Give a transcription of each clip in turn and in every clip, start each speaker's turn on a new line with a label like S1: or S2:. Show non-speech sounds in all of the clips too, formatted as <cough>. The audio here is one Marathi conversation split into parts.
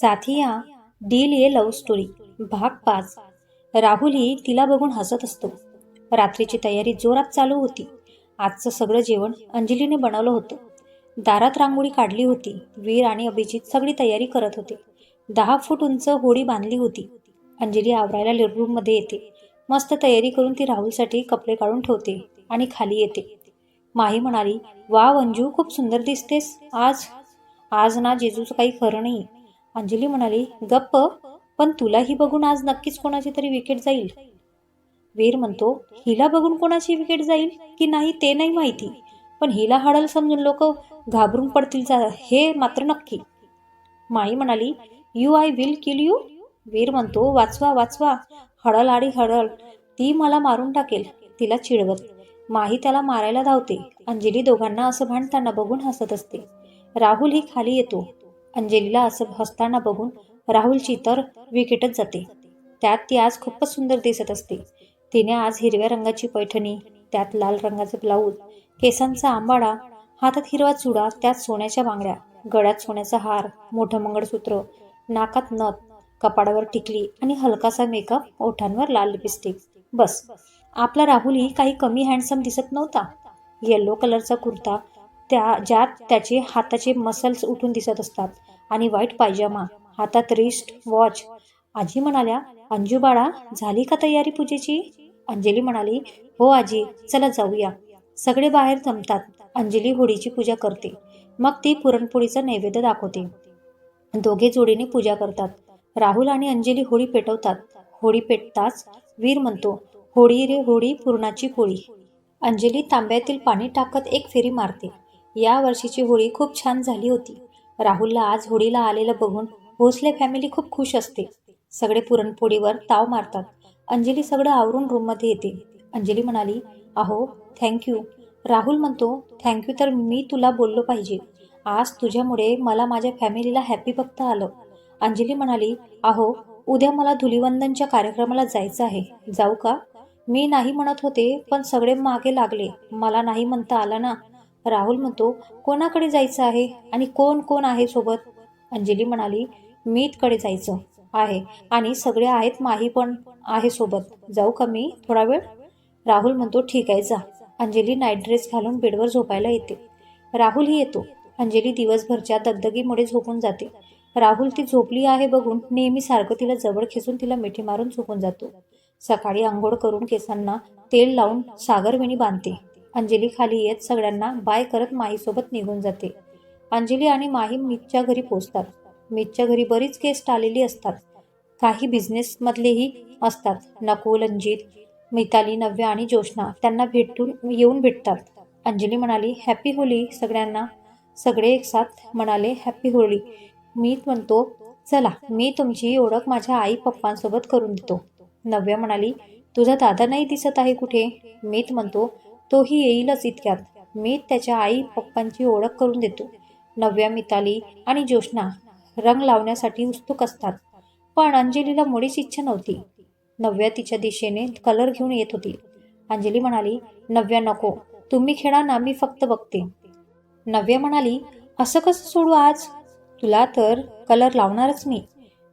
S1: साथिया डील ये लव्ह स्टोरी भाग पाच. राहुल ही तिला बघून हसत असतो. रात्रीची तयारी जोरात चालू होती. आजचं सगळं जेवण अंजलीने बनवलं होतं. दारात रांगोळी काढली होती. वीर आणि अभिजित सगळी तयारी करत होते. दहा फूट उंच होडी बांधली होती. अंजली आवरायला रूममध्ये येते. मस्त तयारी करून ती राहुलसाठी कपडे काढून ठेवते आणि खाली येते. माही म्हणाली वा अंजू खूप सुंदर दिसतेस. आज आज ना जेजूचं काही खरं नाही अंजली म्हणाली गप्प पण तुलाही बघून आज नक्कीच कोणाची तरी विकेट जाईल. वीर म्हणतो हिला बघून कोणाची विकेट जाईल की नाही ते नाही माहिती पण हिला हडल समजून लोक घाबरून पडतील जा हे मात्र नक्की. माई म्हणाली you I will kill you Veer म्हणतो वाचवा वाचवा हडल आडी हडल ती मला मारून टाकेल तिला चिडवत. माही त्याला मारायला धावते अंजली दोघांना असं भांडताना बघून हसत असते. राहुल ही खाली येतो. अंजलीला असं हसताना बघून राहुलची तर विकेटच जाते. त्यात ती आज खूपच सुंदर दिसत असते. तिने आज हिरव्या रंगाची पैठणी त्यात लाल रंगाचे ब्लाऊज केसांचा आंबाडा हातात हिरवा चुडा त्यात सोन्याच्या बांगड्या गळ्यात सोन्याचा हार मोठं मंगळसूत्र नाकात नथ कपाडावर टिकली आणि हलकासा मेकअप ओठांवर लाल लिपस्टिक बस. आपला राहुलही काही कमी हँडसम दिसत नव्हता. येल्लो कलरचा कुर्ता त्या ज्यात त्याचे हाताचे मसल्स उठून दिसत असतात. आणि व्हाईट पायजामा हातात रिस्ट वॉच. आजी म्हणाल्या अंजू बाळा झाली का तयारी पूजेची? अंजली म्हणाली हो आजी चला जाऊया. सगळे बाहेर जमतात. अंजली होळीची पूजा करते. मग ती पुरणपोळीचा नैवेद्य दाखवते. दोघे जोडीने पूजा करतात. राहुल आणि अंजली होळी पेटवतात. होळी पेटताच वीर म्हणतो होळी रे होळी पूर्णाची होळी. अंजली तांब्यातील पाणी टाकत एक फेरी मारते. या वर्षीची होळी खूप छान झाली होती. राहुलला आज होळीला आलेलं बघून भोसले फॅमिली खूप खुश असते. सगळे पुरणपोळीवर ताव मारतात. अंजली सगळं आवरून रूममध्ये येते. अंजली म्हणाली अहो थँक्यू राहुल म्हणतो थँक्यू तर मी तुला बोललो पाहिजे. आज तुझ्यामुळे मला माझ्या फॅमिलीला हॅपी बघता आलं. अंजली म्हणाली अहो उद्या मला धुलिवंदनच्या कार्यक्रमाला जायचं आहे. जाऊ का? मी नाही म्हणत होते पण सगळे मागे लागले. मला नाही म्हणता आलं ना. राहुल म्हणतो कोणाकडे जायचं आहे आणि कोण कोण आहे सोबत? अंजली म्हणाली मीतकडे जायचं आहे आणि सगळे आहेत माही पण आहे सोबत. जाऊ का मी थोडा वेळ? राहुल म्हणतो ठीक आहे जा. अंजली नाईट ड्रेस घालून बेडवर झोपायला येते. राहुलही येतो. अंजली दिवसभरच्या दगदगीमुळे झोपून जाते. राहुल ती झोपली आहे बघून नेहमी सारखं तिला जवळ खेचून तिला मिठी मारून झोपून जातो. सकाळी आंघोळ करून केसांना तेल लावून सागरवेणी बांधते. अंजली खाली येत सगळ्यांना बाय करत माहीसोबत निघून जाते. अंजली आणि माही मीतच्या घरी पोचतात. मीतच्या घरी बरीच गेस्ट आलेली असतात. काही बिझनेसमधलेही असतात. नकुल अंजित मिताली नव्या आणि जोशना त्यांना भेटून येऊन भेटतात. अंजली म्हणाली हॅपी होली सगळ्यांना. सगळे एक साथ म्हणाले हॅपी होळी मी म्हणतो चला मी तुमची ओळख माझ्या आई पप्पांसोबत करून देतो. नव्या म्हणाली तुझा दादा नाही दिसत आहे कुठे? मीत म्हणतो तोही येईलच इतक्यात. मी त्याच्या आई पप्पांची ओळख करून देतो. नव्या मिताली आणि ज्योत्ना रंग लावण्यासाठी उत्सुक असतात. पण अंजलीला मुळीच इच्छा नव्हती. नव्या तिच्या दिशेने कलर घेऊन येत होती. अंजली म्हणाली नव्या नको. तुम्ही खेळा ना मी फक्त बघते. नव्या म्हणाली असं कसं सोडू आज? तुला तर कलर लावणारच मी.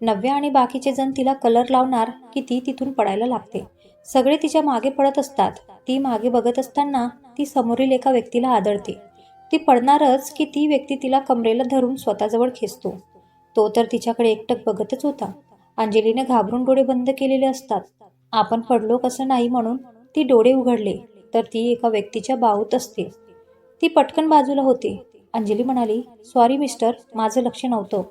S1: नव्या आणि बाकीचे जण तिला कलर लावणार की ती तिथून पडायला लागते. सगळे तिच्यामागे पडत असतात. ती मागे बघत असताना ती समोरील एका व्यक्तीला आदळते. ती पडणारच की ती व्यक्ती तिला कमरेला धरून स्वतःजवळ खेचतो. तो तर तिच्याकडे एकटक बघतच होता. अंजलीने घाबरून डोळे बंद केलेले असतात. आपण पडलो कसं नाही म्हणून ती डोळे उघडले तर ती एका व्यक्तीच्या बाहूत असते. ती पटकन बाजूला होते. अंजली म्हणाली सॉरी मिस्टर माझं लक्ष नव्हतं.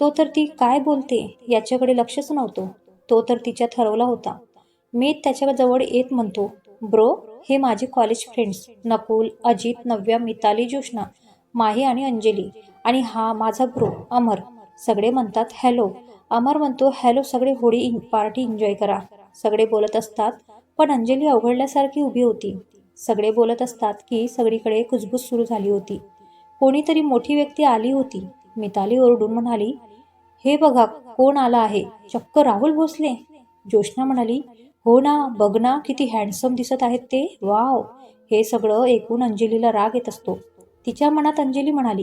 S1: तो तर ती काय बोलते याच्याकडे लक्षच नव्हतं. तो तर तिच्या ठरवला होता. मी त्याच्याजवळ येत म्हणतो. ब्रो हे माझे कॉलेज फ्रेंड्स नकुल अजित नव्या मिताली जोशना माही आणि अंजली. आणि हा माझा ब्रो अमर. सगळे म्हणतात हॅलो. अमर म्हणतो हॅलो सगळे होळी पार्टी एन्जॉय करा. सगळे बोलत असतात पण अंजली अवघडल्यासारखी उभी होती. सगळे बोलत असतात की सगळीकडे कुजबूज सुरू झाली होती. कोणीतरी मोठी व्यक्ती आली होती. मिताली ओरडून म्हणाली हे बघा कोण आला आहे? चक्क राहुल भोसले. जोशना म्हणाली हो ना बघ ना किती हँडसम दिसत आहेत ते. वाव. हे सगळं ऐकून अंजलीला राग येत असतो. तिच्या मनात अंजली म्हणाली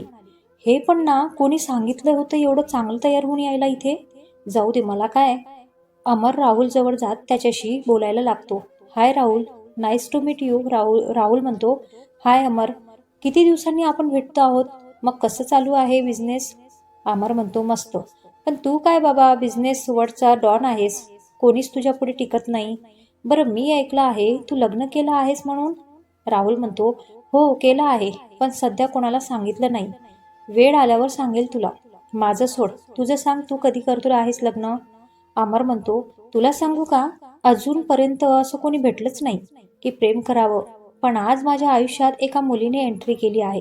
S1: हे पण ना कोणी सांगितलं होतं एवढं चांगलं तयार होऊन यायला इथे? जाऊ दे मला काय? अमर राहुल जवळ जात त्याच्याशी बोलायला लागतो. Hi Rahul nice to meet you Rahul Rahul म्हणतो हाय अमर किती दिवसांनी आपण भेटतो आहोत? मग कसं चालू आहे बिझनेस अमर म्हणतो मस्त. पण तू काय बाबा बिझनेस वरचा डॉन आहेस? कोणीच तुझ्या पुढे टिकत नाही. बरं मी ऐकलं आहे तू लग्न केलं आहेस म्हणून? राहुल म्हणतो हो केलं आहे पण सध्या कोणाला सांगितलं नाही. वेळ आल्यावर सांगेल तुला. माझं सोड तुझं सांग तू कधी करतो आहेस लग्न? अमर म्हणतो तुला सांगू का? अजूनपर्यंत असं कोणी भेटलंच नाही की प्रेम करावं. पण आज माझ्या आयुष्यात एका मुलीने एंट्री केली आहे.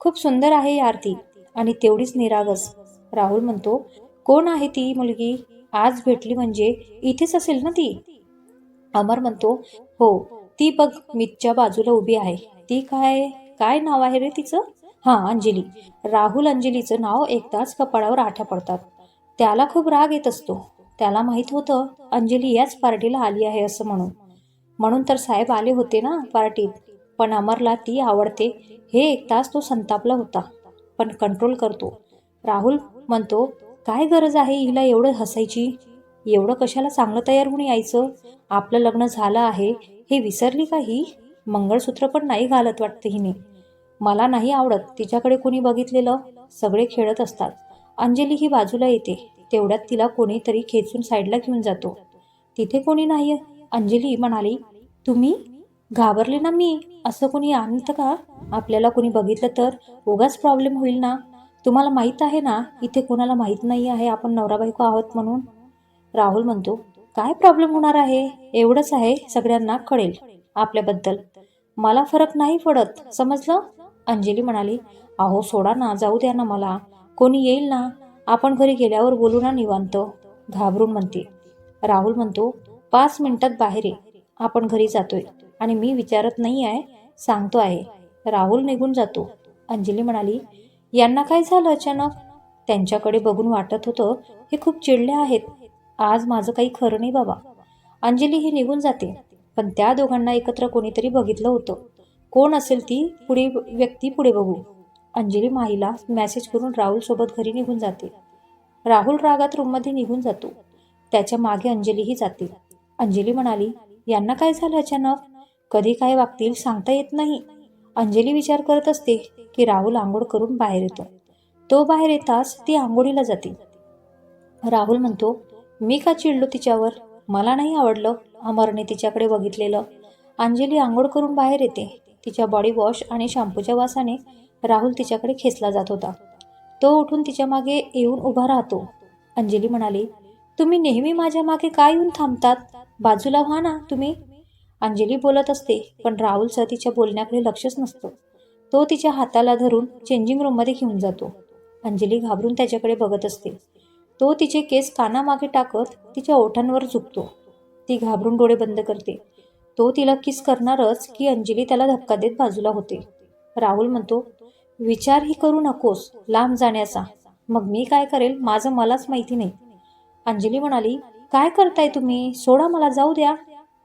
S1: खूप सुंदर आहे यार ती आणि तेवढीच निरागस. राहुल म्हणतो कोण आहे ती मुलगी? आज भेटली म्हणजे इथेच असेल ना ती? अमर म्हणतो हो ती बघ मीच्या बाजूला उभी आहे. ती काय काय नाव आहे रे तिचं? हां अंजली. राहुल अंजलीचं नाव एकदाच कपाळावर आठ्या पडतात. त्याला खूप राग येत असतो. त्याला माहीत होतं अंजली याच पार्टीला आली आहे असं म्हणून. म्हणून तर साहेब आले होते ना पार्टीत. पण अमरला ती आवडते. हे एक तास तो संतापला होता. पण कंट्रोल करतो. राहुल म्हणतो काय गरज आहे हिला एवढं हसायची? एवढं कशाला चांगलं तयार होऊन यायचं? आपलं लग्न झालं आहे हे विसरली का ही? मंगळसूत्र पण नाही घालत वाटतं हिने. मला नाही आवडत तिच्याकडे कोणी बघितलेलं सगळे खेळत असतात. अंजली ही बाजूला येते तेवढ्यात तिला कोणीतरी खेचून साईडला घेऊन जातो. तिथे कोणी नाही अंजली म्हणाली तुम्ही? घाबरले ना मी? असं कोणी आणतं का? आपल्याला कोणी बघितलं तर? उगाच प्रॉब्लेम होईल ना? तुम्हाला माहीत आहे ना इथे कोणाला माहीत नाही आहे आपण नवरा बायको आहोत म्हणून? राहुल म्हणतो काय प्रॉब्लेम होणार आहे? एवढंच आहे सगळ्यांना कळेल आपल्याबद्दल. मला फरक नाही पडत समजलं? अंजली म्हणाली अहो सोडा ना जाऊ द्या ना मला. कोणी येईल ना? आपण घरी गेल्यावर बोलू ना निवांत. घाबरून म्हणते. राहुल म्हणतो पाच मिनिटात बाहेर ये. आपण घरी जातोय. आणि मी विचारत नाही आहे सांगतो आहे. राहुल निघून जातो. अंजली म्हणाली यांना काय झालं अचानक? त्यांच्याकडे बघून वाटत होतं हे खूप चिडले आहेत. आज माझं काही खरं नाही बाबा. अंजली ही निघून जाते. पण त्या दोघांना एकत्र कोणीतरी बघितलं होतं. कोण असेल ती पुढे व्यक्ती पुढे बघू. अंजली माहीला मेसेज करून राहुल सोबत घरी निघून जाते. राहुल रागात रूममध्ये निघून जातो. त्याच्यामागे अंजलीही जाते. अंजली म्हणाली यांना काय झालं अचानक? कधी काय वागतील सांगता येत नाही. अंजली विचार करत असते की राहुल आंघोळ करून बाहेर येतो. तो बाहेर येताच ती आंघोळीला जाते. राहुल म्हणतो मी का चिडलो तिच्यावर? मला नाही आवडलं. अमरने तिच्याकडे बघितलेलं. अंजली आंघोळ करून बाहेर येते. तिच्या बॉडी वॉश आणि शॅम्पूच्या वासाने राहुल तिच्याकडे खेचला जात होता. तो उठून तिच्यामागे येऊन उभा राहतो. अंजली म्हणाली तुम्ही नेहमी माझ्या मागे काय येऊन थांबतात? बाजूला व्हा ना तुम्ही. अंजली बोलत असते पण राहुलचं तिच्या बोलण्याकडे लक्षच नसतं. तो तिच्या हाताला धरून चेंजिंग रूममध्ये घेऊन जातो. अंजली घाबरून त्याच्याकडे बघत असते. तो तिचे केस कानामागे टाकत तिच्या ओठांवर झुकतो. ती घाबरून डोळे बंद करते. तो तिला किस करणारच की अंजली त्याला धक्का देत बाजूला होते. राहुल म्हणतो विचारही करू नकोस लांब जाण्याचा. मग मी काय करेल माझं मलाच माहिती नाही. अंजली म्हणाली काय करताय तुम्ही? सोडा मला जाऊ द्या.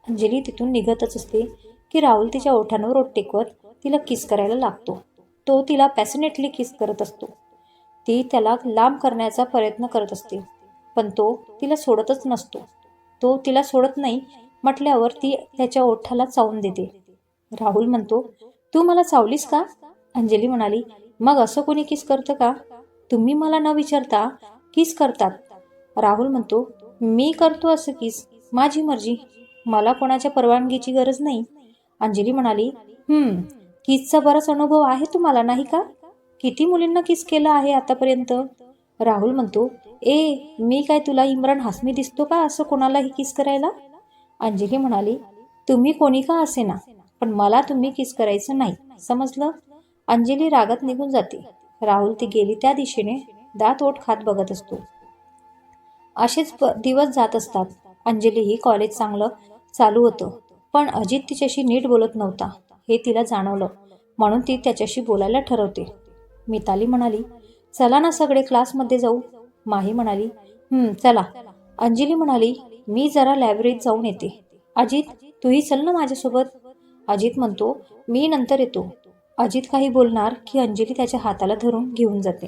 S1: अंजली तिथून निघतच असते की राहुल तिच्या ओठांवर ओठ टेकवत तिला किस करायला लागतो. तो तिला पॅसिनेटली किस करत असतो. ती त्याला लांब करण्याचा प्रयत्न करत असते पण तो तिला सोडतच नसतो. तो तिला सोडत नाही म्हटल्यावर ती त्याच्या ओठाला चावून देते. राहुल म्हणतो तू मला चावलीस का? अंजली म्हणाली मग असं कोणी किस करतं का? तुम्ही मला न विचारता किस करतात. राहुल म्हणतो मी करतो असं किस माझी मर्जी. मला कोणाच्या परवानगीची गरज नाही. अंजली म्हणाली हम्म किसचा बराच अनुभव आहे तुम्हाला नाही का? किती मुलींना किस केला आहे आतापर्यंत? राहुल म्हणतो ए मी काय तुला इम्रान हासमी दिसतो का असं कोणालाही किस करायला? अंजली म्हणाली तुम्ही कोणी का असे ना पण मला तुम्ही किस करायचं नाही समजलं? अंजली रागात निघून जाते. राहुल ती गेली त्या दिशेने दात ओठ खात बघत असतो. असेच दिवस जात असतात. अंजली ही कॉलेज चांगलं चालू होतं. पण अजित तिच्याशी नीट बोलत नव्हता. हे तिला जाणवलं. म्हणून ती त्याच्याशी बोलायला ठरवते. मिताली म्हणाली चला ना सगळे क्लासमध्ये जाऊ. माही म्हणाली चला. अंजली म्हणाली मी जरा लायब्ररीत जाऊन येते. अजित तूही चल ना माझ्यासोबत. अजित म्हणतो मी नंतर येतो. अजित काही बोलणार की अंजली त्याच्या हाताला धरून घेऊन जाते.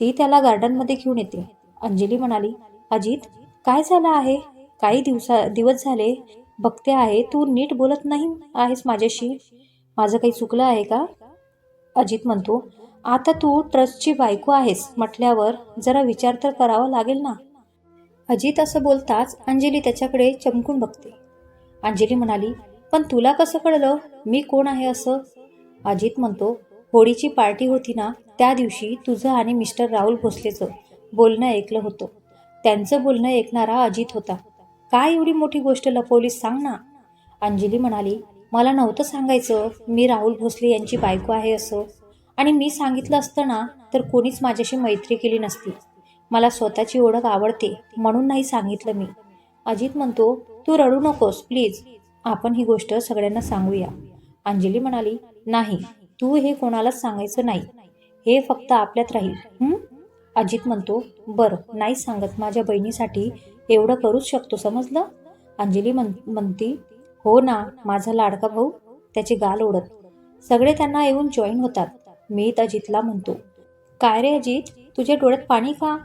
S1: ती त्याला गार्डनमध्ये घेऊन येते. अंजली म्हणाली अजित काय झालं आहे? काही दिवसा दिवस झाले बघते आहे तू नीट बोलत नाही आहेस माझ्याशी. माझं काही चुकलं आहे का? अजित म्हणतो आता तू ट्रस्टची बायको आहेस म्हटल्यावर जरा विचार तर करावा लागेल ना. अजित असं बोलताच अंजली त्याच्याकडे चमकून बघते. अंजली म्हणाली पण तुला कसं कळलं? मी कोण आहे असं? अजित म्हणतो होळीची पार्टी होती ना त्या दिवशी तुझं आणि मिस्टर राहुल भोसलेचं बोलणं ऐकलं होतं. त्यांचं बोलणं ऐकणारा अजित होता. काय एवढी मोठी गोष्ट लपवलीस सांग ना. अंजली म्हणाली मला नव्हतं सांगायचं मी राहुल भोसले यांची बायको आहे असं. आणि मी सांगितलं असतं ना तर कोणीच माझ्याशी मैत्री केली नसती. मला स्वतःची ओळख आवडते म्हणून नाही सांगितलं मी. अजित म्हणतो तू रडू नकोस प्लीज. आपण ही गोष्ट सगळ्यांना सांगूया. अंजली म्हणाली नाही तू हे कोणालाच सांगायचं नाही. हे फक्त आपल्यात राहील. अजित म्हणतो बरं नाही सांगत. माझ्या बहिणीसाठी एवढं करूच शकतो समजलं? अंजली म्हण म्हणती हो ना माझा लाडका भाऊ त्याचे गाल ओढत. सगळे त्यांना येऊन जॉईन होतात. मी अजितला म्हणतो काय रे अजित तुझ्या डोळ्यात पाणी का?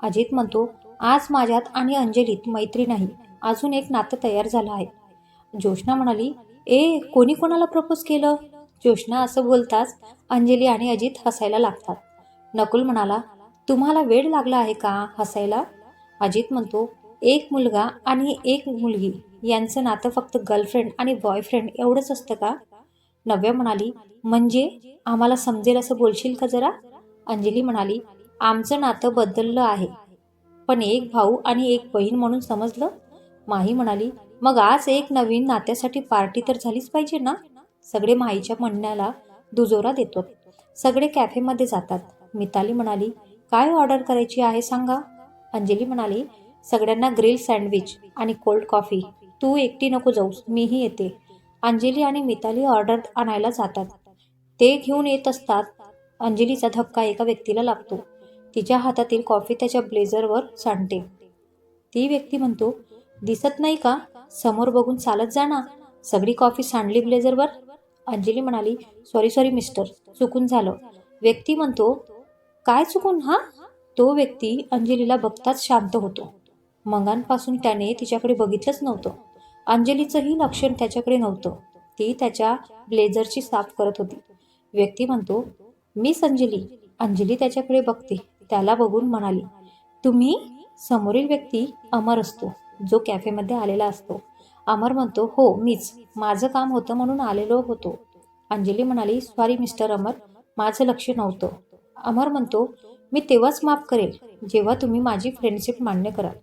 S1: अजित म्हणतो आज माझ्यात आणि अंजलीत मैत्री नाही. अजून एक नातं तयार झालं आहे. जोशना म्हणाली ए कोणी कोणाला प्रपोज केलं? जोशना असं बोलताच अंजली आणि अजित हसायला लागतात. नकुल म्हणाला तुम्हाला वेळ लागला आहे का हसायला? अजित म्हणतो एक मुलगा आणि एक मुलगी यांचं नातं फक्त गर्लफ्रेंड आणि बॉयफ्रेंड एवढंच असतं का? नव्या म्हणाली म्हणजे आम्हाला समजेल असं बोलशील का जरा? अंजली म्हणाली आमचं नातं बदललं आहे. पण एक भाऊ आणि एक बहीण म्हणून समजलं? माही म्हणाली मग आज एक नवीन नात्यासाठी पार्टी तर झालीच पाहिजे ना? सगळे माहीच्या म्हणण्याला दुजोरा देतो. सगळे कॅफेमध्ये जातात. मिताली म्हणाली काय ऑर्डर करायची आहे सांगा. अंजली म्हणाली सगळ्यांना ग्रिल सँडविच आणि कोल्ड कॉफी. तू एकटी नको जाऊस मीही येते. अंजली आणि मिताली ऑर्डर आणायला जातात. ते घेऊन येत असतात. अंजलीचा धक्का एका व्यक्तीला लागतो. तिच्या हातातील कॉफी त्याच्या ब्लेझरवर सांडते. ती व्यक्ती म्हणतो दिसत नाही का? समोर बघून चालत जा ना. सगळी कॉफी सांडली ब्लेझरवर. अंजली म्हणाली सॉरी सॉरी मिस्टर चुकून झालं. व्यक्ती म्हणतो काय चुकून हा? तो व्यक्ती अंजलीला बघताच शांत होतो. मंगांपासून त्याने तिच्याकडे बघितलंच नव्हतं. अंजलीचंही लक्ष त्याच्याकडे नव्हतं. ती त्याच्या ब्लेझरची साफ करत होती. व्यक्ती म्हणतो मिस अंजली अंजली त्याच्याकडे बघते त्याला बघून म्हणाली तुम्ही समोरील व्यक्ती अमर असतो जो कॅफेमध्ये आलेला असतो. अमर म्हणतो हो मीच माझं काम होतं म्हणून आलेलो होतो. अंजली म्हणाली सॉरी मिस्टर अमर माझं लक्ष नव्हतं. अमर म्हणतो मी तेव्हाच माफ करेल जेव्हा तुम्ही माझी फ्रेंडशिप मान्य कराल.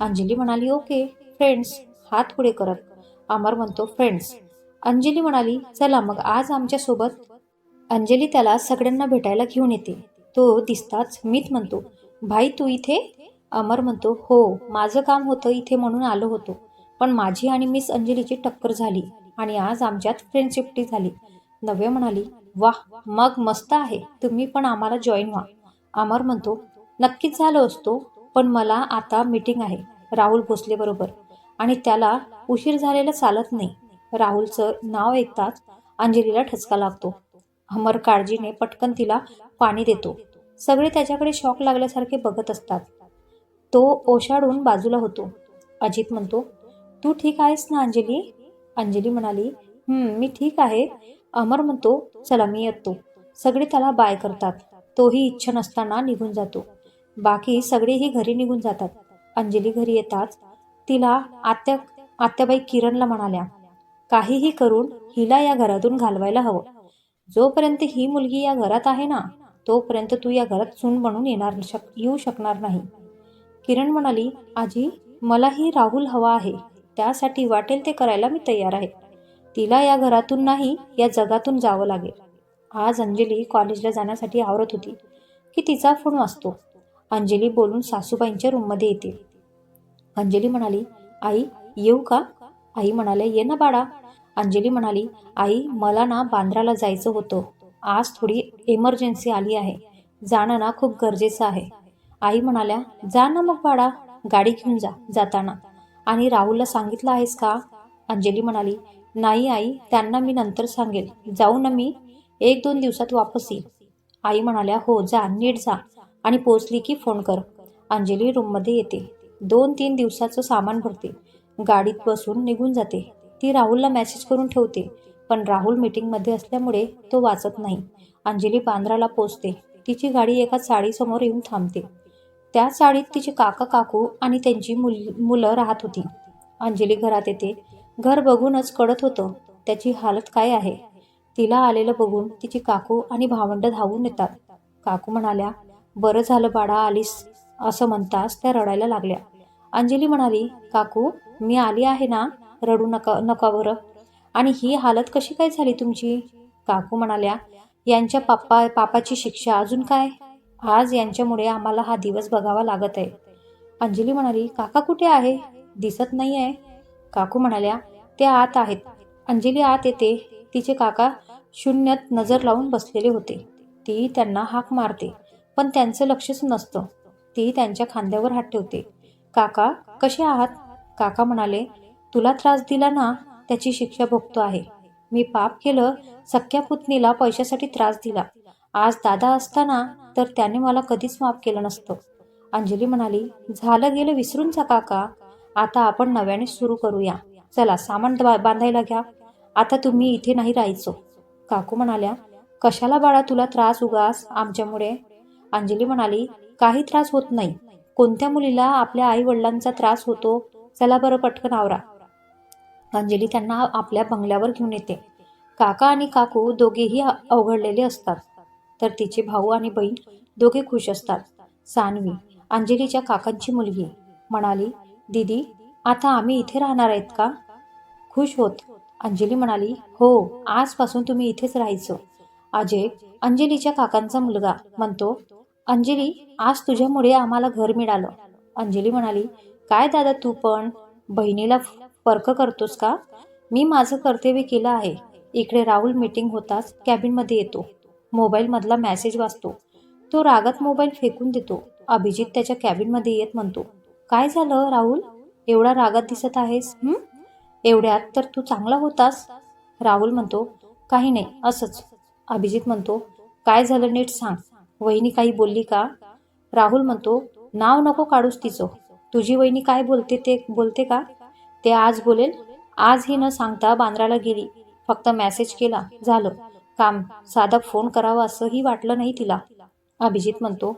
S1: अंजली म्हणाली ओके फ्रेंड्स हात पुढे करत. अमर म्हणतो फ्रेंड्स अंजली म्हणाली चला मग आज आमच्यासोबत अंजली त्याला सगळ्यांना भेटायला घेऊन येते. तो दिसताच मीच म्हणतो भाई तू इथे? अमर म्हणतो हो माझं काम होतं इथे म्हणून आलो होतो. पण माझी आणि मिस अंजलीची टक्कर झाली आणि आज आमच्यात फ्रेंडशिपटी झाली. नव्या म्हणाली वाह मग मस्त आहे. तुम्ही पण आम्हाला जॉईन व्हा. अमर म्हणतो नक्कीच झालो असतो. पण मला आता मीटिंग आहे. राहुल भोसलेबरोबर आणि त्याला उशीर झालेला चालत नाही. राहुलचं नाव ऐकताच अंजलीला ठचका लागतो. अमर काळजीने पटकन तिला पाणी देतो. सगळे त्याच्याकडे शॉक लागल्यासारखे बघत असतात. तो ओशाडून बाजूला होतो. अजित म्हणतो तू ठीक आहेस ना अंजली? अंजली म्हणाली मी ठीक आहे. अमर म्हणतो चला मी येतो. सगळे त्याला बाय करतात. तोही इच्छा नसताना निघून जातो. बाकी सगळेही घरी निघून जातात. अंजली घरी येताच तिला आत्या आत्याबाई किरणला म्हणाल्या काहीही करून हिला या घरातून घालवायला हवं. जोपर्यंत ही मुलगी या घरात आहे ना तोपर्यंत तू या घरात सून बनून येणार शक येऊ शकणार नाही. किरण म्हणाली आजी मलाही राहुल हवा आहे. त्यासाठी वाटेल ते करायला मी तयार आहे. तिला या घरातून नाही या जगातून जावं लागेल. आज अंजली कॉलेजला जाण्यासाठी आवरत होती. की तिचा फोन वाचतो अंजली बोलून सासूबाईंच्या रूममध्ये येते. अंजली म्हणाली आई येऊ का? आई म्हणाले ये ना बाळा. अंजली म्हणाली आई मला ना बांद्राला जायचं होतं. आज थोडी इमर्जन्सी आली आहे. जाणं ना खूप गरजेचं आहे. आई म्हणाल्या जा ना मग बाळा गाडी घेऊन जा जाताना. आणि राहुलला सांगितलं आहेस का? अंजली म्हणाली नाही आई त्यांना मी नंतर सांगेल. जाऊ ना मी. एक दोन दिवसात वापस येईल आई म्हणाल्या हो जा नीट जा. आणि पोचली की फोन कर. अंजली रूममध्ये येते. दोन तीन दिवसाचं सामान भरते. गाडीत बसून निघून जाते. ती राहुलला मेसेज करून ठेवते. पण राहुल मीटिंगमध्ये असल्यामुळे तो वाचत नाही. अंजली बांद्राला पोचते. तिची गाडी एका साडीसमोर येऊन थांबते. त्या साडीत तिचे काका काकू आणि त्यांची मुल मुलं राहत होती. अंजली घरात येते. घर बघूनच कळत होतं त्याची हालत काय आहे. तिला आलेलं बघून तिची काकू आणि भावंड धावून येतात. काकू म्हणाल्या बरं झालं बाळा आलीस असं म्हणताच त्या रडायला लागल्या. अंजली म्हणाली काकू मी आली आहे ना? रडू नका नका बरं. आणि ही हालत कशी काय झाली तुमची? काकू म्हणाल्या यांच्या पाप्पा पापाची शिक्षा अजून काय? आज यांच्यामुळे आम्हाला हा दिवस बघावा लागत आहे. अंजली म्हणाली काका कुठे आहे? दिसत नाही आहे काकू म्हणाल्या ते आत आहेत. अंजली आत येते. तिचे काका शून्यात नजर लावून बसलेले होते. ती त्यांना हाक मारते. पण त्यांचं लक्षच नसतं. ती त्यांच्या खांद्यावर हात ठेवते. काका कसे आहात? काका म्हणाले तुला त्रास दिला ना त्याची शिक्षा भोगतो आहे. मी पाप केलं सख्या पुतणीला पैशासाठी त्रास दिला. आज दादा असताना तर त्याने मला कधीच माफ केलं नसतं. अंजली म्हणाली झालं गेलं विसरून जा काका. आता आपण नव्याने सुरू करूया. चला सामान बा- बांधायला घ्या. आता तुम्ही इथे नाही राहायचो. काकू म्हणाल्या कशाला बाळा तुला त्रास उगास आमच्यामुळे? अंजली म्हणाली काही त्रास होत नाही. कोणत्या मुलीला आपल्या आई वडिलांचा त्रास होतो चला बरं पटकन आवरा. अंजली त्यांना आपल्या बंगल्यावर घेऊन येते. काका आणि काकू दोघेही अवघडलेले असतात. तर तिचे भाऊ आणि बहीण दोघे खुश असतात. सानवी अंजलीच्या काकांची मुलगी म्हणाली दीदी आता आम्ही इथे राहणार आहेत का? खुश होत. अंजली म्हणाली हो आजपासून तुम्ही इथेच राहायचं. अजय अंजलीच्या काकांचा मुलगा. म्हणतो अंजली आज तुझ्यामुळे आम्हाला घर मिळालं. अंजली म्हणाली काय दादा तू पण? बहिणीला फर्क करतोस का? मी माझं कर्तव्य केलं आहे. इकडे राहुल मीटिंग होताच कॅबिनमध्ये येतो. मोबाईलमधला मेसेज वाचतो. तो रागात मोबाईल फेकून देतो. अभिजित त्याच्या कॅबिनमध्ये येत म्हणतो काय झालं राहुल? एवढा रागात दिसत आहेस एवढ्यात तर तू चांगला होतास. राहुल म्हणतो काही नाही असंच. अभिजित म्हणतो काय झालं नीट सांग. वहिनी काही बोलली का? राहुल म्हणतो नाव नको काढूस तिचं. तुझी वहिनी काय बोलते ते बोलते का? ते आज बोलेल. आज ही न सांगता बांद्राला गेली. फक्त मेसेज केला. झालं. काम. साधा फोन करावा असंही वाटलं नाही तिला. अभिजित म्हणतो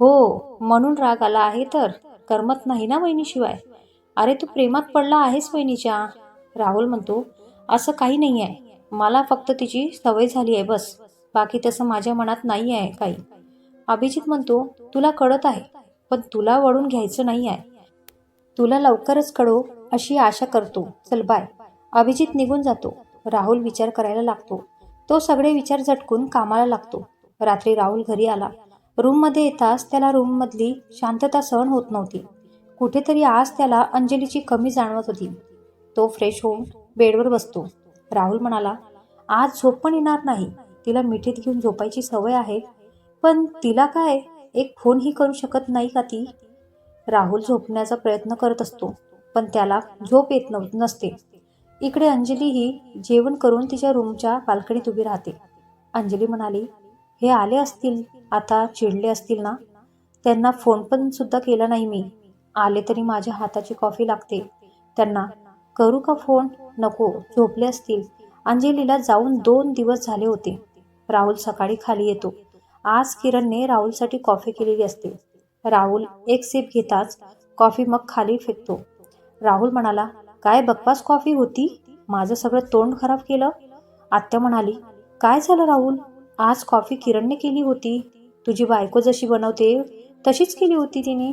S1: हो. म्हणून राग आला आहे तर? करमत नाही ना वहिनीशिवाय? अरे तू प्रेमात पडला आहेस वहिनीच्या. राहुल म्हणतो असं काही नाही आहे मला फक्त तिची सवय झाली आहे बस. बाकी तसं माझ्या मनात नाही आहे काही. अभिजित म्हणतो तुला कळत आहे पण तुला वळून घ्यायचं नाही आहे. तुला लवकरच कळो अशी आशा करतो. चल बाय. अभिजित निघून जातो. राहुल विचार करायला लागतो. तो सगळे विचार झटकून कामाला लागतो. रात्री राहुल घरी आला. रूममध्ये येताच त्याला रूममधली शांतता सहन होत नव्हती. कुठेतरी आज त्याला अंजलीची कमी जाणवत होती. तो फ्रेश होऊन बेडवर बसतो. राहुल म्हणाला आज झोप पण येणार नाही. तिला मिठीत घेऊन झोपायची सवय आहे. पण तिला काय? एक फोनही करू शकत नाही का ती? राहुल झोपण्याचा प्रयत्न करत असतो पण त्याला झोप येत नव नसते. इकडे अंजली ही जेवण करून तिच्या रूमच्या बाल्कनीत उभी राहते. अंजली म्हणाली हे आले असतील? आता चिडले असतील ना? त्यांना फोन पण सुद्धा केला नाही मी. आले तरी माझ्या हाताची कॉफी लागते. त्यांना करू का फोन? नको झोपले असतील. अंजलीला जाऊन दोन दिवस झाले होते. राहुल सकाळी खाली येतो. आज किरणने राहुलसाठी कॉफी केलेली असते. राहुल एक सिप घेताच कॉफी मग खाली फेकतो. राहुल म्हणाला काय बकवास कॉफी होती? माझं सगळं तोंड खराब केलं? आत्या म्हणाली काय झालं राहुल? आज कॉफी किरणने केली होती. तुझी बायको जशी बनवते तशीच केली होती तिने.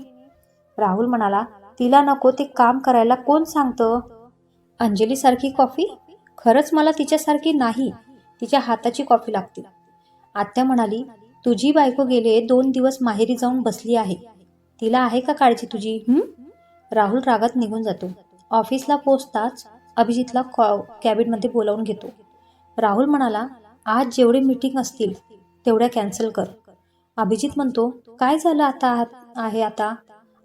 S1: राहुल म्हणाला तिला नको ते काम करायला कोण सांगतं? अंजलीसारखी कॉफी? खरंच मला तिच्यासारखी नाही. तिच्या हाताची कॉफी लागते. आत्या म्हणाली तुझी बायको गेले दोन दिवस माहेरी जाऊन बसली आहे. तिला आहे का काळजी तुझी हं? राहुल रागात निघून जातो. ऑफिसला पोचताच अभिजितला कॉ कॅबिनमध्ये बोलावून घेतो. राहुल म्हणाला आज जेवढे मीटिंग असतील तेवढ्या कॅन्सल कर. अभिजित म्हणतो काय झालं आता आहे आता?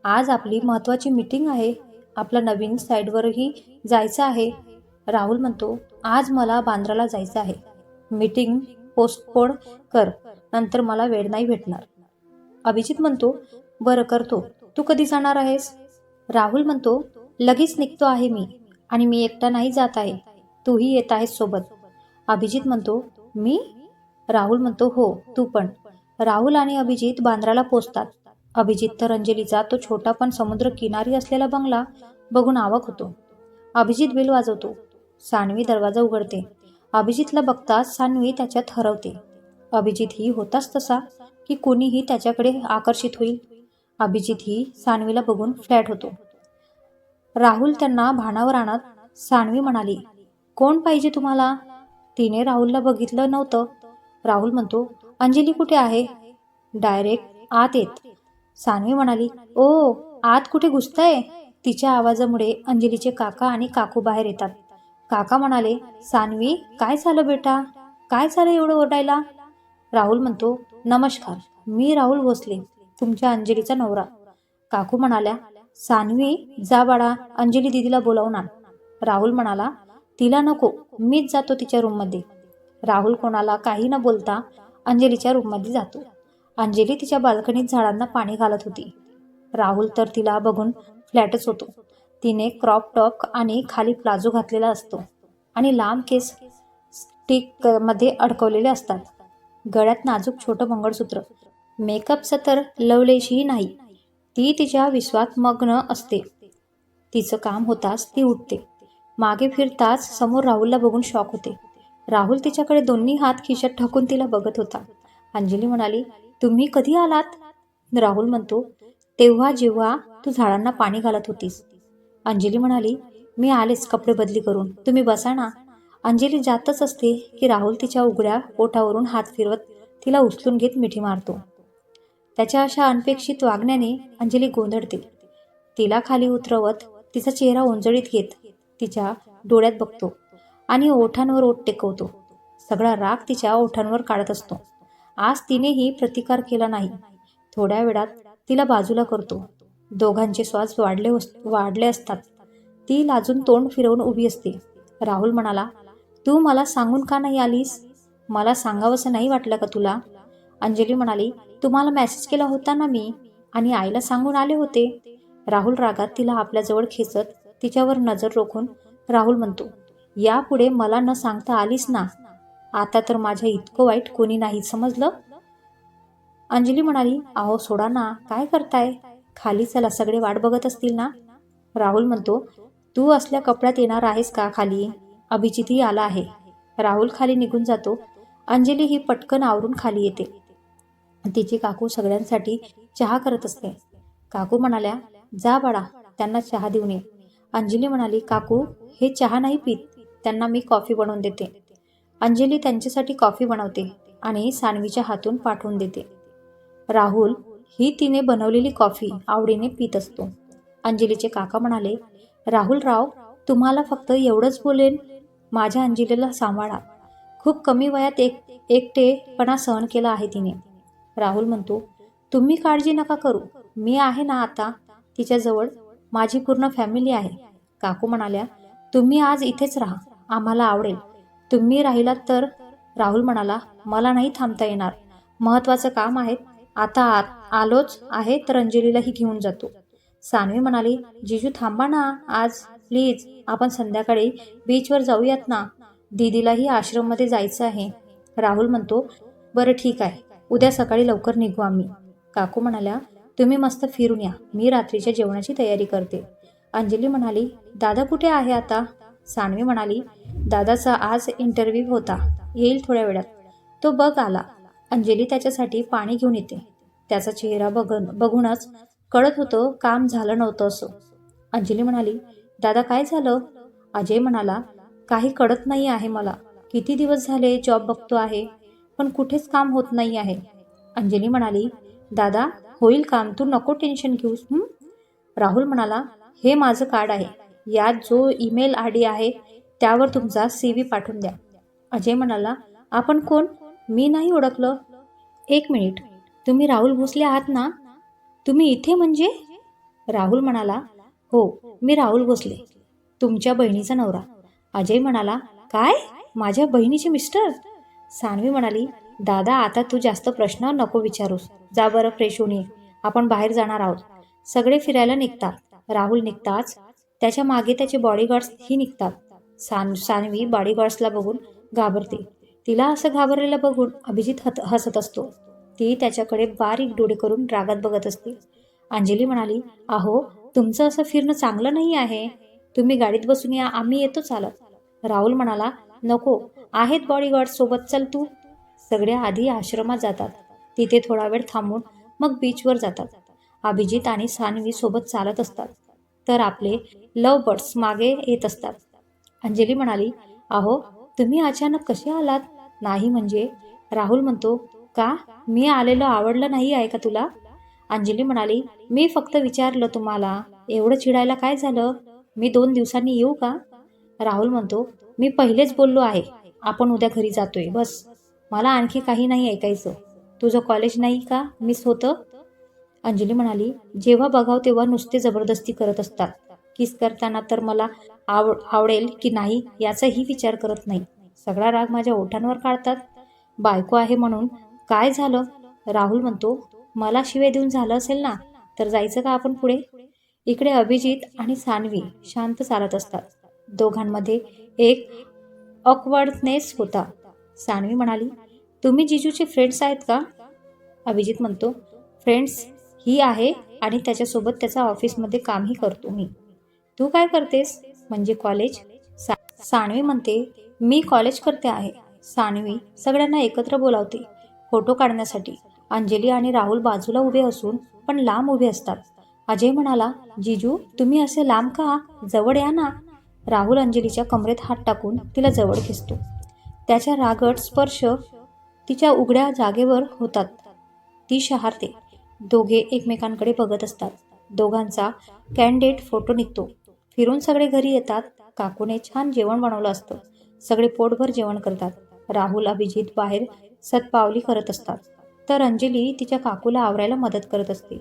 S1: आज आपली महत्त्वाची मीटिंग आहे. आपला नवीन साईडवरही जायचं आहे. राहुल म्हणतो आज मला बांद्राला जायचं आहे. मीटिंग पोस्टपोड कर नंतर मला वेळ नाही भेटणार. अभिजित म्हणतो बरं करतो. तू कधी जाणार आहेस? राहुल म्हणतो लगेच निघतो आहे मी आणि मी एकटा नाही जात आहे. तूही येत आहेस सोबत. अभिजित म्हणतो मी? राहुल म्हणतो हो तू पण. राहुल आणि अभिजित बांद्राला पोचतात. अभिजित तर अंजलीचा तो छोटा पण समुद्र किनारी असलेला बंगला बघून आवक होतो. अभिजित बिल वाजवतो. सानवी दरवाजा उघडते. अभिजितला बघताच सानवी त्याच्यात हरवते. अभिजित ही होताच तसा की कोणीही त्याच्याकडे आकर्षित होईल. अभिजित ही सानवीला बघून फ्लॅट होतो. राहुल त्यांना भानावर आणत सानवी म्हणाली कोण पाहिजे तुम्हाला? तिने राहुलला बघितलं नव्हतं. राहुल म्हणतो अंजली कुठे आहे? डायरेक्ट आत येत. सानवी म्हणाली ओ आत कुठे घुसताय? तिच्या आवाजामुळे अंजलीचे काका आणि काकू बाहेर येतात. काका म्हणाले सानवी काय झालं बेटा? काय झालं एवढं ओरडायला? राहुल म्हणतो नमस्कार मी राहुल भोसले तुमच्या अंजलीचा नवरा. काकू म्हणाल्या सानवी जा बाळा अंजली दिदीला बोलावून आण. राहुल म्हणाला तिला नको मीच जातो तिच्या रूममध्ये. राहुल कोणाला काही न बोलता अंजलीच्या रूममध्ये जातो. अंजली तिच्या बाल्कनीत झाडांना पाणी घालत होती. राहुल तर तिला बघून फ्लॅटच होतो. तिने क्रॉप टॉप आणि खाली प्लाझो घातलेला असतो आणि लांब केस स्टिकमध्ये अडकवलेले असतात. गळ्यात नाजूक छोटं मंगळसूत्र. मेकअपचं तर लवलेशीही नाही. ती तिच्या विश्वात मग्न असते. तिचं काम होताच ती उठते. मागे फिरताच समोर राहुलला बघून शॉक होते. राहुल तिच्याकडे दोन्ही हात खिशात ठकून तिला बघत होता. अंजली म्हणाली तुम्ही कधी आलात? राहुल म्हणतो तेव्हा जेव्हा तू झाडांना पाणी घालत होतीस. अंजली म्हणाली मी आलेच कपडे बदली करून. तुम्ही बसा ना. अंजली जातच असते की राहुल तिच्या उघड्या पोटावरून हात फिरवत तिला उचलून घेत मिठी मारतो. त्याच्या अशा अनपेक्षित वागण्याने अंजली गोंधळते. तिला खाली उतरवत तिचा चेहरा ओंजळीत घेत तिच्या डोळ्यात बघतो आणि ओठांवर ओठ टेकवतो. सगळा राग तिच्या ओठांवर काढत असतो. आज तिनेही प्रतिकार केला नाही. थोड्या वेळात तिला बाजूला करतो. दोघांचे श्वास वाढले वाढले असतात. ती लाजून तोंड फिरवून उभी असते. राहुल म्हणाला तू मला सांगून का नाही आलीस? मला सांगावंसं नाही वाटलं का तुला? अंजली म्हणाली तुम्हाला मेसेज केला होता ना मी? आणि आईला सांगून आले होते. राहुल रागात तिला आपल्याजवळ खेचत तिच्यावर नजर रोखून राहुल म्हणतो यापुढे मला न सांगता आलीस ना? आता तर माझ्या इतकं वाईट कोणी नाही समजलं? अंजली म्हणाली अहो सोडा ना काय करताय? खाली चला सगळे वाट बघत असतील ना? राहुल म्हणतो तू असल्या कपड्यात येणार आहेस का खाली? अभिजितही आला आहे. राहुल खाली निघून जातो. अंजली ही पटकन आवरून खाली येते. तिची काकू सगळ्यांसाठी चहा करत असते. काकू म्हणाल्या जा बाळा त्यांना चहा देऊन ये. अंजली म्हणाली काकू हे चहा नाही पीत त्यांना मी कॉफी बनवून देते. अंजली त्यांच्यासाठी कॉफी बनवते आणि सानवीच्या हातून पाठवून देते. राहुल ही तिने बनवलेली कॉफी आवडीने पित असतो. अंजलीचे काका म्हणाले राहुल राव तुम्हाला फक्त एवढंच बोलेन? माझ्या अंजलीला सांभाळा. खूप कमी वयात एक एकटेपणा सहन केला आहे तिने. राहुल म्हणतो तुम्ही काळजी नका करू. मी आहे ना आता तिच्याजवळ माझी पूर्ण फॅमिली आहे. काकू म्हणाल्या तुम्ही आज इथेच राहा. आम्हाला आवडेल. तुम्ही राहिलात तर राहुल म्हणाला मला नाही थांबता येणार. महत्वाचं काम आहे आता आत आलोच आहे तर अंजलीलाही घेऊन जातो. सानवी म्हणाली जिजू थांबा ना आज प्लीज आपण संध्याकाळी बीचवर जाऊयात ना. दीदीलाही आश्रममध्ये जायचं आहे. राहुल म्हणतो बरं ठीक आहे उद्या सकाळी लवकर निघू आम्ही. काकू म्हणाल्या तुम्ही मस्त फिरून या मी रात्रीच्या जेवणाची तयारी करते. अंजली म्हणाली दादा कुठे आहे आता? सानवी म्हणाली दादाचा आज इंटरव्ह्यू होता येईल थोड्या वेळात. तो बघ आला. अंजली त्याच्यासाठी पाणी घेऊन येते. त्याचा चेहरा बघन बघूनच कळत होतं काम झालं नव्हतं असं. अंजली म्हणाली दादा काय झालं? अजय म्हणाला काही कळत नाही आहे मला. किती दिवस झाले जॉब बघतो आहे पण कुठेच काम होत नाही आहे. अंजली म्हणाली दादा होईल काम तू नको टेन्शन घेऊस राहुल म्हणाला हे माझं कार्ड आहे. यात जो ईमेल आय डी आहे त्यावर तुमचा सी व्ही पाठवून द्या. अजय म्हणाला आपण कोण? मी नाही ओळखलं. एक मिनिट. तुम्ही राहुल भोसले आहात ना? तुम्ही इथे म्हणजे? राहुल म्हणाला हो मी राहुल भोसले. तुमच्या बहिणीचा नवरा. अजय म्हणाला काय? माझ्या बहिणीचे मिस्टर? सानवी म्हणाली दादा आता तू जास्त प्रश्न नको विचारूस. जा बरं फ्रेश होऊन ये. आपण बाहेर जाणार आहोत. सगळे फिरायला निघतात. राहुल निघताच. त्याच्यामागे त्याचे बॉडीगार्ड्स ही निघतात. सान सानवी बॉडीगार्ड्सला बघून घाबरते. तिला असं घाबरलेलं बघून अभिजित हत हसत असतो. ती त्याच्याकडे बारीक डोळे करून रागात बघत असते. अंजली म्हणाली अहो तुमचं असं फिरणं चांगलं नाही आहे. तुम्ही गाडीत बसून या आम्ही येतो चालत. राहुल म्हणाला नको आहेत बॉडीगार्ड सोबत चल तू. सगळ्या आधी आश्रमात जातात. तिथे थोडा वेळ थांबून मग बीचवर जातात. अभिजित आणि सानवी सोबत चालत असतात. तर आपले लव बर्ड्स मागे येत असतात. अंजली म्हणाली अहो तुम्ही अचानक कसे आलात? नाही म्हणजे? राहुल म्हणतो का? मी आलेलं आवडलं नाही आहे का तुला? अंजली म्हणाली मी फक्त विचारलं तुम्हाला एवढं चिडायला काय झालं? मी दोन दिवसांनी येऊ का? राहुल म्हणतो मी पहिलेच बोललो आहे आपण उद्या घरी जातोय बस. मला आणखी काही नाही ऐकायचं. तुझं कॉलेज नाही का मिस होतं? अंजली म्हणाली जेव्हा बघाव तेव्हा नुसते जबरदस्ती करत असतात. किस करताना तर मला आव आवडेल की नाही याचाही विचार करत नाही. सगळा राग माझ्या ओठांवर काढतात. बायको आहे म्हणून काय झालं? राहुल म्हणतो मला शिवे देऊन झालं असेल ना तर जायचं का आपण पुढे? इकडे अभिजित आणि सानवी शांत चालत असतात. दोघांमध्ये एक ऑकवर्डनेस होता. सानवी म्हणाली तुम्ही जिजूचे फ्रेंड्स आहेत का? अभिजित म्हणतो फ्रेंड्स ही आहे आणि त्याच्यासोबत त्याचा ऑफिसमध्ये कामही करतो मी. तू काय करतेस? म्हणजे कॉलेज सा सानवी म्हणते मी कॉलेज करते आहे. सानवी सगळ्यांना एकत्र बोलावते. फोटो काढण्यासाठी अंजली आणि राहुल बाजूला उभे असून पण लांब उभे असतात. अजय म्हणाला जिजू तुम्ही असे लांब का? जवळ या ना. राहुल अंजलीच्या कमरेत हात टाकून तिला जवळ खेचतो. त्याच्या रागट स्पर्श तिच्या उघड्या जागेवर होतात. ती शहारते. दोघे एकमेकांकडे बघत असतात. दोघांचा कॅन्डेट फोटो निघतो. फिरून सगळे घरी येतात. काकूने छान जेवण बनवलं असतं. सगळे पोटभर जेवण करतात. राहुल अभिजित बाहेर सतपावली करत असतात. तर अंजली तिच्या काकूला आवरायला मदत करत असते.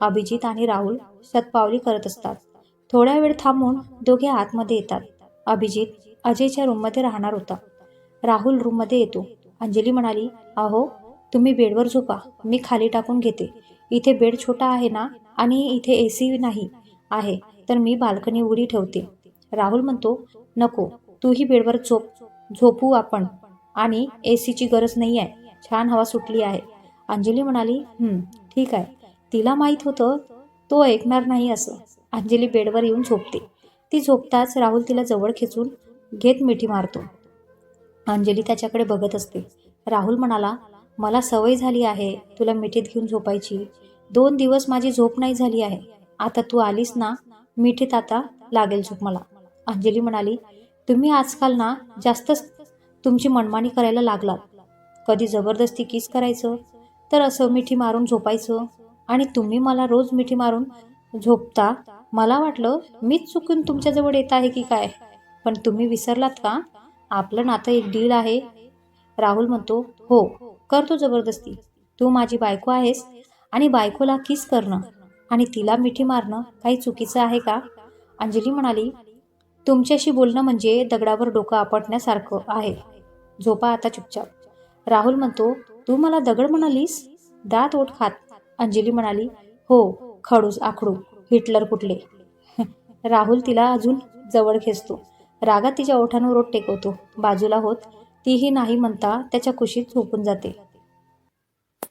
S1: अभिजित आणि राहुल सतपावली करत असतात. थोडा वेळ थांबून दोघे आतमध्ये येतात. अभिजित अजयच्या रूममध्ये राहणार होता. राहुल रूममध्ये येतो. अंजली म्हणाली अहो तुम्ही बेडवर झोपा. मी खाली टाकून घेते. इथे बेड छोटा आहे ना? आणि इथे ए सी नाही आहे. तर मी बाल्कनी उडी ठेवते. राहुल म्हणतो नको. तूही बेडवर झोप झोपू आपण. आणि ए सीची गरज नाही आहे. छान हवा सुटली आहे. अंजली म्हणाली ठीक आहे. तिला माहीत होतं तो ऐकणार नाही असं. अंजली बेडवर येऊन झोपते. ती झोपताच राहुल तिला जवळ खेचून घेत मिठी मारतो. अंजली त्याच्याकडे बघत असते. राहुल म्हणाला मला सवय झाली आहे तुला मिठीत घेऊन झोपायची. दोन दिवस माझी झोप नाही झाली आहे. आता तू आलीस ना मिठीत आता लागेल झोप मला. अंजली म्हणाली तुम्ही आजकाल ना जास्तच तुमची मनमानी करायला लागलात. कधी जबरदस्ती किस करायचं? तर असं मिठी मारून झोपायचं. आणि तुम्ही मला रोज मिठी मारून झोपता? मला वाटलं मीच चुकून तुमच्याजवळ येत आहे की काय? पण तुम्ही विसरलात का? आपलं नातं एक डील आहे. राहुल म्हणतो हो करतो जबरदस्ती. तू माझी बायको आहेस आणि बायकोला किस करणं? आणि तिला मिठी मारणं काही चुकीचं आहे का? अंजली म्हणाली तुमच्याशी बोलणं म्हणजे दगडावर डोकं आपटण्यासारखं आहे. झोपा आता चुपचाप. राहुल म्हणतो तू मला दगड म्हणालीस? दात ओठ खात. अंजली म्हणाली हो खडूस आखडू. हिटलर कुठले? <laughs> राहुल तिला अजून जवळ खेचतो. रागात तिच्या ओठांवर ओठ टेकवतो. बाजूला होत तीही नाही म्हणता त्याच्या कुशीत झोपून जाते.